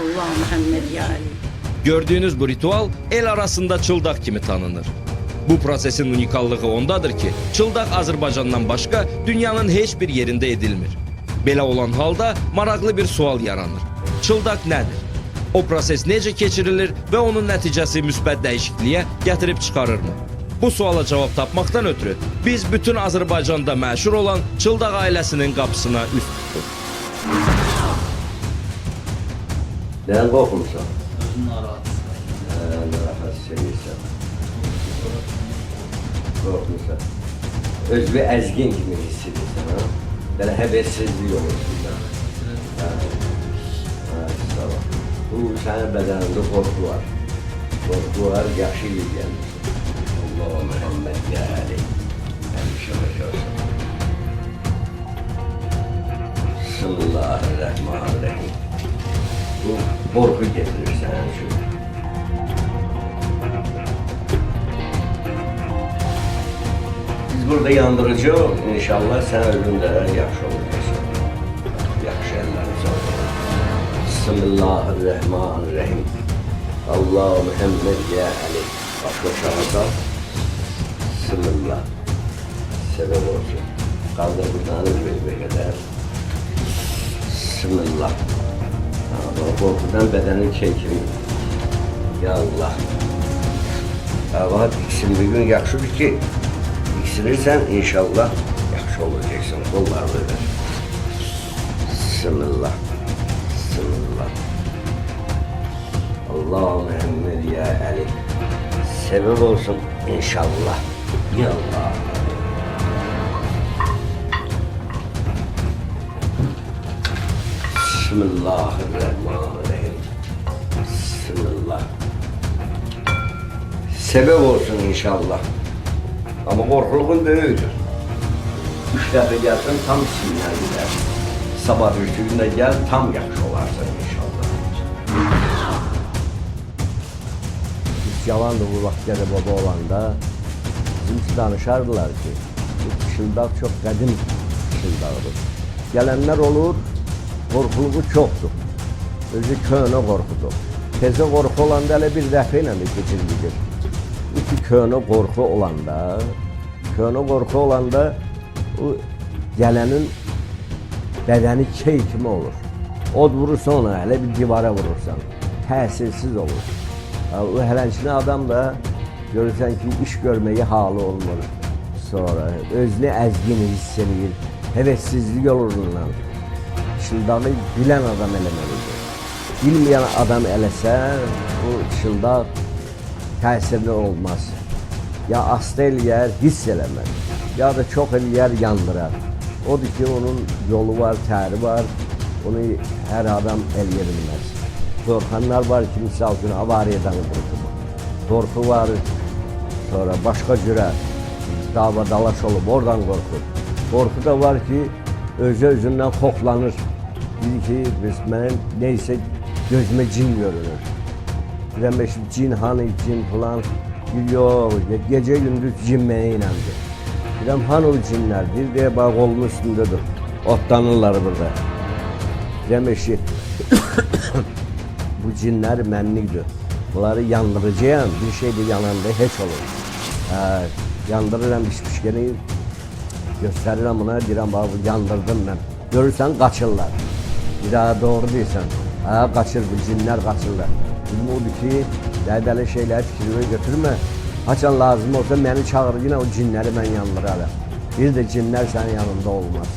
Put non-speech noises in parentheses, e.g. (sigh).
Allah Muhammed ya. Gördüğünüz bu ritual el arasında çıldak kimi tanınır. Bu prosesin unikallığı ondadır ki, çıldak Azərbaycandan başqa dünyanın heç bir yerində edilmir. Belə olan halda maraqlı bir sual yaranır. Çıldak nədir? O proses necə keçirilir və onun nəticəsi müsbət dəyişikliyə gətirib çıxarırmı? Bu suala cavab tapmaqdan ötürü biz bütün Azərbaycanda məşhur olan Çıldaq ailəsinin qapısına üst tutduq. Neden korkmuşsun? Özün narahatsın. Ee, narahat seviyorsan. Korkmuşsun. Özü bir ezgin gibi hissediyorsun ha? Böyle hevessizlik olursun da. Ol. Bu senin bedeninde korku var. Korku var, gibi gelmiş. Allah Muhammed ya Ali. Hemşe başarısın. Bismillahirrahmanirrahim. Bu korku getirir sana şu. Biz burada yandırıcı ol. İnşallah sen ölümlere yaxşı olacaksın. Yaxşı ellerinize olsun. Bismillahirrahmanirrahim. Allah Muhammed ya Ali. Başla şahada. Bismillah. Sebep olsun. Kaldır buradan bir kadar. Bismillah. Korkudan bedenin çekimi. Ya Allah. Ama ikisini bir gün yaxşıdır ki, iksinirsen inşallah yaxşı olacaksın. Kollar böyle. Bismillah. Bismillah. Allah Muhammed ya Ali. Sebep olsun inşallah. Ya Allah. Bismillahirrahmanirrahim. Bismillah. Sebep olsun inşallah. Ama korkuluğun böyüdür. Üç defa gelsin tam sinirler gider. Sabah üstünde gel tam yaxşı olarsın inşallah. Biz yalandı bu vaxtlarda baba olanda bizim danışardılar ki bu fışıldak çok qədim fışıldaqdır. Gələnlər olur, qorxuluğu çoxdur. Özü köhnə qorxudur. Tezə qorxu olanda elə bir dəfə ilə də keçirilir. İki köhnə qorxu olanda, köhnə qorxu olanda o gələnin bədəni key kimi olur. Od vurursan ona, elə bir divara vurursan. Təsirsiz olur. O hələnçini adam da görürsən ki, iş görməyə halı olmur. Sonra özünü əzgin hiss edir. Həvəssizlik olur ondan. Çıldağı bilən adam eləməlidir. Bilməyən adam eləsə, bu çıldaq təsirli olmaz. Ya asta eləyər, hiss eləməz. Ya da çox eləyər, yandırar. Odur ki, onun yolu var, təri var. Onu hər adam eləyə bilməz. Korkanlar var ki, misal üçün avariyadan qorxur. Qorxu var, sonra başqa cürə dava dalaş olub, oradan qorxur. Qorxu da var ki, özü özündən xoflanır. Deyir ki, biz mənim neysə gözümə cin görünür. Biləm ki, cin hanı cin falan. Deyir, yox, ge- gecə gündüz cin mənə inandı. Biləm hanı o cinlər, deyir, deyə bax qolunun üstündədir. Otlanırlar burada. Biləm ki, (coughs) bu cinler mənlikdir. Bunları yandıracağım. Bir şey de yananda heç olur. Ha, yandırıram pişmişkeni göstərirəm buna, deyirəm bax bu yandırdım mən. Görürsən qaçırlar. Bir daha doğru deyirsən. Ha, qaçır bu cinlər qaçırlar. Bizim odur ki, dədəli şeylər fikrimi götürmə. Haçan lazım olsa məni çağır, yine o cinləri mən yandıraram. Bir de cinlər sənin yanında olmaz.